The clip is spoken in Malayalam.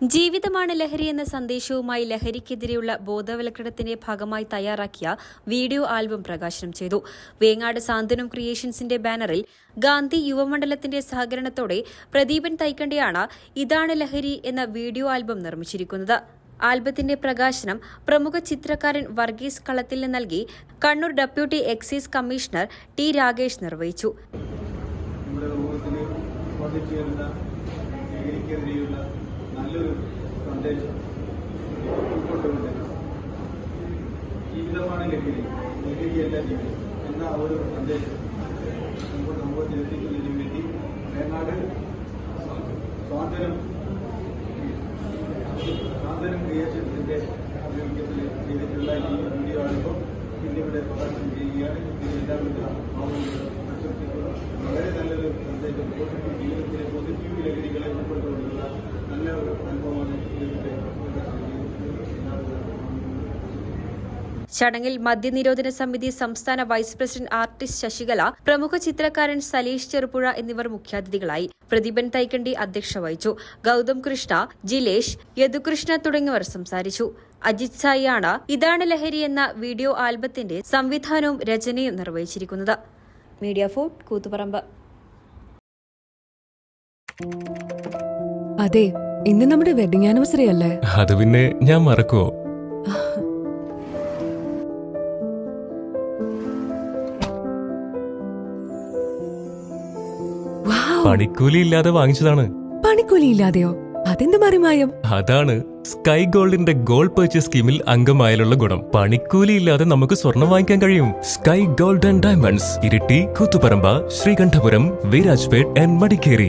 ജീവിതമാണ് ലഹരി എന്ന സന്ദേശവുമായി ലഹരിക്കെതിരെയുള്ള ബോധവൽക്കരണത്തിന്റെ ഭാഗമായി തയ്യാറാക്കിയ വീഡിയോ ആൽബം പ്രകാശനം ചെയ്തു. വേങ്ങാട് സാന്ത്വനം ക്രിയേഷൻസിന്റെ ബാനറിൽ ഗാന്ധി യുവമണ്ഡലത്തിന്റെ സഹകരണത്തോടെ പ്രദീപൻ തൈക്കണ്ടിയാണ് ഇതാണ് ലഹരി എന്ന വീഡിയോ ആൽബം നിർമ്മിച്ചിരിക്കുന്നത്. ആൽബത്തിന്റെ പ്രകാശനം പ്രമുഖ ചിത്രകാരൻ വർഗീസ് കളത്തിൽ നൽകി Kannur deputy excise commissioner T Rakesh നിർവഹിച്ചു. നല്ലൊരു സന്ദേശം ഉൾക്കൊണ്ടുകൊണ്ട് ജീവിതമാണ് ലഹരി. ലഹരിയല്ല ജീവിതം. എന്ന ആ ഒരു സന്ദേശം നമ്മുടെ സമൂഹത്തിൽ എത്തിക്കുന്നതിന് വേണ്ടി വയനാട് സ്വാതന്ത്ര്യം സ്വാതന്ത്ര്യം ക്രിയേഷൻസിന്റെ ആഭിമുഖ്യത്തിൽ ചെയ്തിട്ടുള്ള ഈ വീഡിയോ ആണിപ്പോൾ ഇന്നിവിടെ പ്രകാശനം ചെയ്യുകയാണ്. ഇതിന് എല്ലാവിധ ഭാവങ്ങളും വളരെ നല്ലൊരു സന്ദേശം. ചടങ്ങിൽ മദ്യനിരോധന സമിതി സംസ്ഥാന വൈസ് പ്രസിഡന്റ് ആർട്ടിസ്റ്റ് ശശികല പ്രമുഖ ചിത്രകാരൻ സലീഷ് ചെറുപുഴ എന്നിവർ മുഖ്യാതിഥികളായി പ്രതിഭൻ തൈക്കണ്ടി അധ്യക്ഷ വഹിച്ചു. ഗൌതം കൃഷ്ണ ജിലേഷ് യദുകൃഷ്ണ തുടങ്ങിയവർ സംസാരിച്ചു. അജിത് സായിയാണ് ഇതാണ് ലഹരി എന്ന വീഡിയോ ആൽബത്തിന്റെ സംവിധാനവും രചനയും നിർവഹിച്ചിരിക്കുന്നത്. Media fort Koothuparamba. അതെ ഇന്ന് നമ്മുടെ വെഡിങ് ആനിവേഴ്സറി അല്ലേ? അത് പിന്നെ ഞാൻ മറക്കുവോ? പണിക്കൂലി ഇല്ലാതെ വാങ്ങിച്ചതാണ്. പണിക്കൂലി ഇല്ലാതെയോ അതെന്ത് മറിമായം? അതാണ് സ്കൈ ഗോൾഡിന്റെ ഗോൾഡ് പർച്ചേസ് സ്കീമിൽ അംഗമായാലുള്ള ഗുണം. പണിക്കൂലി ഇല്ലാതെ നമുക്ക് സ്വർണം വാങ്ങിക്കാൻ കഴിയും. Sky gold and diamonds Iritty Koothuparamba Sreekandapuram Virajpet and Madikeri.